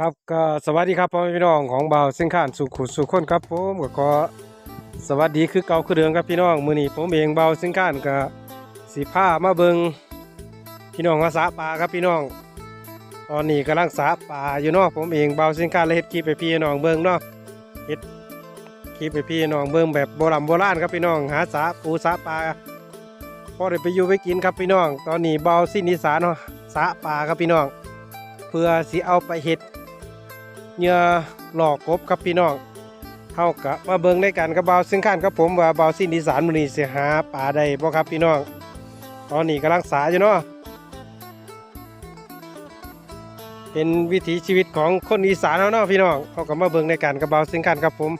ครับก็สวัสดีครับพ่อแม่พี่น้องของเบาเส้นข้านสุขุสุขคนครับผมก็ขอสวัสดีคือเก่าคือเดิมครับพี่น้องมือนี้ผมเองเบาเส้นข้านก็สิพามาเบิงพี่น้องมาสาปลาครับพี่น้อง ตอนนี้กำลังสาปลาอยู่เนาะผมเองเบาเส้นข้านเลยเฮ็ดคลิปไปพี่น้องเบิงเนาะเฮ็ดคลิปไปพี่น้องเบิงแบบโบราณโบราณครับพี่น้องหาสาปูสาปลาพอได้ไปอยู่ไปกินครับพี่น้อง ตอนนี้เบาสิ้นอีสานเนาะสาปลาครับพี่น้อง เพื่อสิเอาไปเฮ็ด เหยื่อหลอกกบครับพี่น้องเฮากะมาเบิ่งในกันกับเบาซึ่งขั้นครับผมว่าเบาสิ้นอีสานมื้อนี้สิหาปลาได้บ่ครับพี่น้อง ตอนนี้กำลังสาอยู่เนาะเป็นวิถีชีวิตของคนอีสานเฮาเนาะพี่น้องเฮาก็มาเบิ่งในกันกับเบาซึ่งขั้นครับผม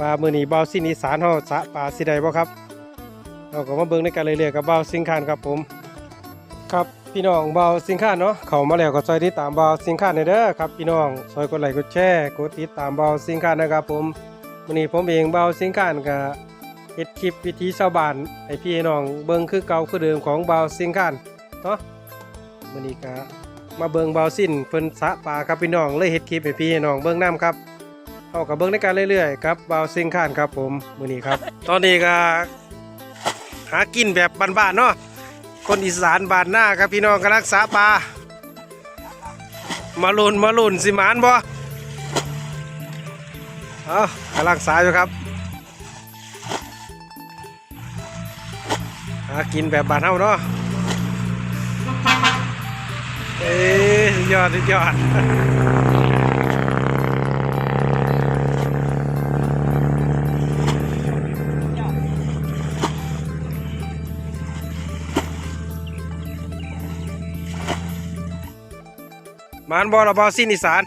ว่ามื้อนี้เบาสิ้นอีสานเฮาสะปลาสิได้บ่ครับเฮาก็มาเบิ่งในกันเรื่อยๆกับเบาซึ่งขั้นครับผม ครับ พี่น้องเบาสินค้าเนาะเข้ามาแล้วก็ซอยติดตามเบาสินค้าในเด้อครับพี่น้องซอยกดไลค์กดแชร์กดติดตามเบาสินค้านะครับผมวันนี้ผมเองเบาสินค้าก็เฮ็ดคลิปวิธีชาวบ้านให้พี่น้องเบิ่งคือเก่าคือเดิมของเบาสินค้าเนาะวันนี้ก็มาเบิ่งเบาสิ้นเพิ่นสะปลาครับพี่น้องเลยเฮ็ดคลิปให้พี่น้องเบิ่งนํครับเอากับเบิ่งในการเรื่อยๆครับเบาสินค้าครับผมมือนี้ครับ ตอนนี้ก็หากินแบบบ้านๆเนาะ คนอีสานบานหน้าครับพี่น้องกำลังสาปลามาลุนมาลุนสิมานบ่เอากำลังสาอยู่ครับหากินแบบบานเฮาเนาะเอ้ยยอดยอด มานบ่ละบ่สิ้นอีสาน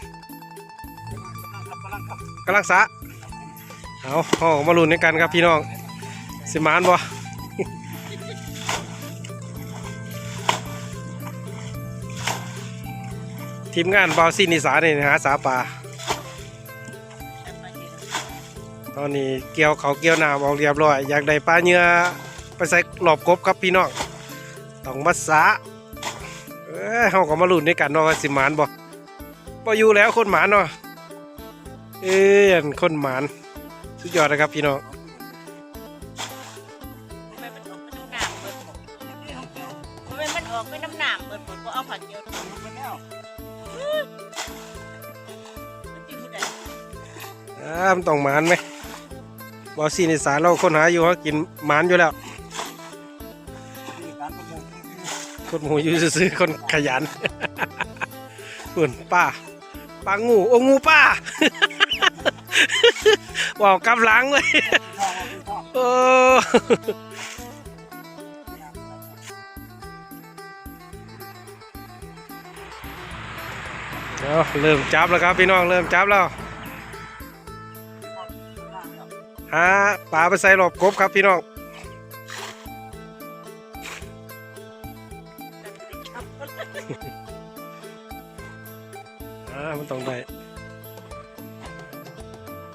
กำลังสาเอาเอามาลุ้นด้วยกันครับพี่น้อง สิมานบ่ทีมงานบาวซินอีสานนี่หาสาปลาตอนนี้เกี่ยวเขาเกี่ยวหนาออกเรียบร้อย อยากได้ปลาเนื้อไปใส่หลอบกบครับพี่น้องต้องมาสา เอ้ยเฮาก็มาลุ้นด้วยกันเนาะว่าสิหมานบ่บ่อยู่แล้วคนหมานเนาะเอ้ยนคนหมานสุดยอดนะครับพี่น้องมันเป็นน้ำหนามเหมดทำไมมันออกเป็นน้ำหนามเบิดหมก็เอาผัดเจียวถูไปแล้วมันผู้ใดอ่ามันต้องหมานไหมบาวซินอีสานเราคนหาอยู่เขากินหมานอยู่แล้ว คนหมูอยู่ซื้อคนขยันคุนป้าป้างูโอ้งูป้าว้าวกำลังเลยโอ้เอเริ่มจับแล้วครับพี่น้องเริ่มจับแล้วหาปลาไปใส่หลบกบครับพี่น้อง อ่ามันต้องได้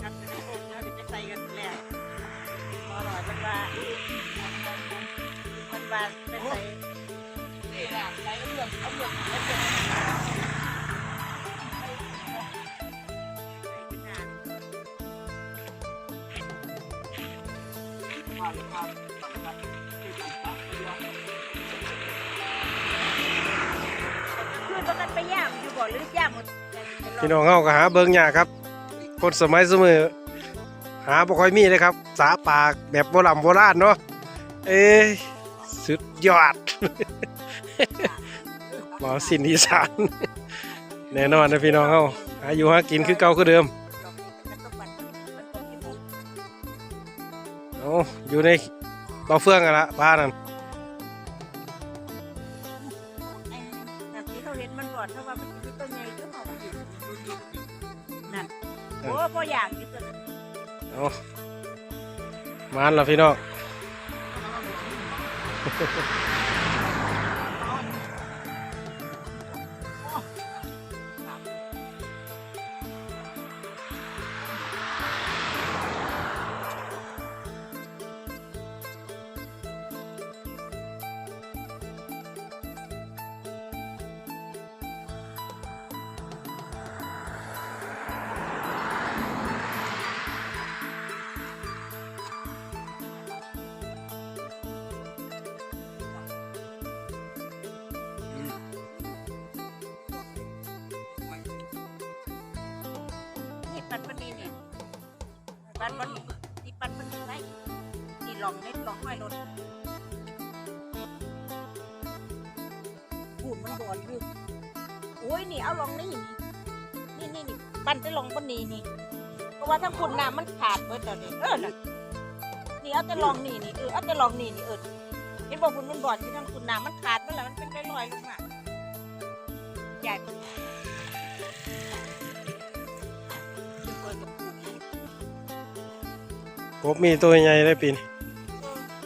จับเป็นน้ำอบแล้วเดี๋ยวจะใส่กันแล้วพอหน่อยมันว่ามันว่าเป็นใส่ใส่เอาเลือกเอาเลือกเอาเลือกคือ บ่หรือยางหมดพี่น้องเฮาก็หาเบิ่งยากครับ คนสมัยสมือหาบ่ค่อยมีเลยครับ สาปากแบบโบราณโบราณเนาะเอ้ยสุดยอดหมอสินอีสานแน่นอนนะพี่น้องเฮาหาอยู่หากินคือเก่าคือเดิมเอาอยู่ในเบาเฟืองกันละป้านั่น โอ้พออยากอยู่ตัวนั้นเอามานแล้วพี่น้องันี่นี่ปันมันนี่ปันมันอยู่ไหนนี่ลองเล็ดลองห้อยรถพูดมันบอนอยู่โอ้ยนี่เอาลองนี่นี่นี่นี่ปันไปลองบนนี้นี่เพราะว่าทั้งคุณน้ำมันขาดเบิดแล้วนี่เออน่ะนี่เอาแต่ลองนี่นี่เออเอาแต่ลองนี่นี่เออเห็นบอกคุณมันบอดที่ทั้งคุณน้ำมันขาดเบิดแล้วมันเป็นไปลอยลงมาใหญ่ กบมีตัวใหญ่ได้ปีน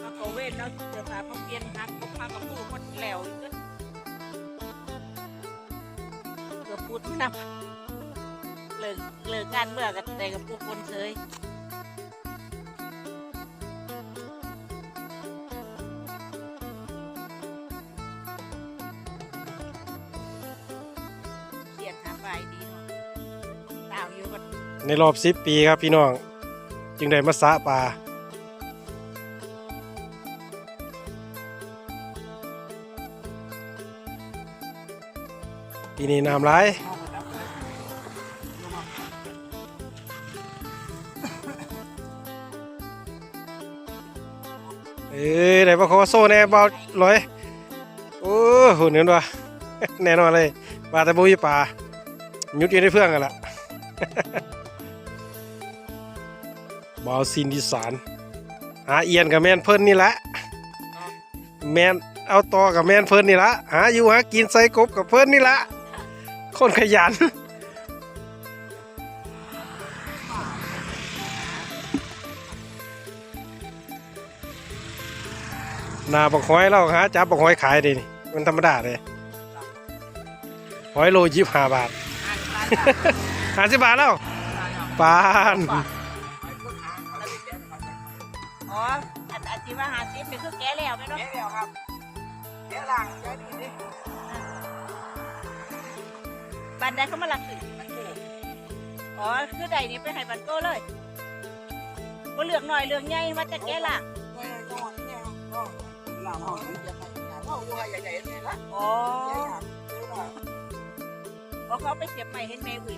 มาโคเวนแล้วเดี๋ยวพาเขาเปลี่ยนหักพากับปูหมดแล้วอีกเด้อเกือบพูดนำเลิกเลิกงานเมื่อกันแต่กับปูคนเฉยเขียนหาไปดีเนาะดาวอยู่กันในรอบสิบปีครับพี่น้อง จึงได้มาสะปลาปีนี้น้ำไหลเอ้ยได้ปะขอโซ่แน่เบาลอยโอ้หุ่นเห็นปะแน่นอนเลยปลาแต่บุยปลายุดอยู่ในเพื่องกันละ บาวซินดิสานหาเอียนกับแมนเพิ่นนี่แหละแมนเอาต่อกับแมนเพิ่นนี่ละหาอยู่หากินใส่กบกับเพิ่นนี่ละคนขยันนาบักหอยเราหาจับบักหอยขายดินี่มันธรรมดาเลยหอยโลยี่ห้าบาทอ่านร้านห้าสิบบาทแล้วปาน อ๋ออันอันที่ว่าหาซิปนี่คือแก้แล้วไหมเนาะแกะแล้วครับแกะล่างแกะนี่ดิบันไดเขามาลักสิอ๋อคือใดนี้ไปให้บันโก้เลยบ่เหลืองหน่อยเหลืองใหญ่มาจะแก้ล่ะแกะก็แกะก็ล่างเอาเดี๋ยวไปหาว่าวัวใหญ่ๆนี่ละอ๋อแกะครับเดี๋ยวว่าเพราะเขาไปเสียบใหม่เห็นแม่อุ่ย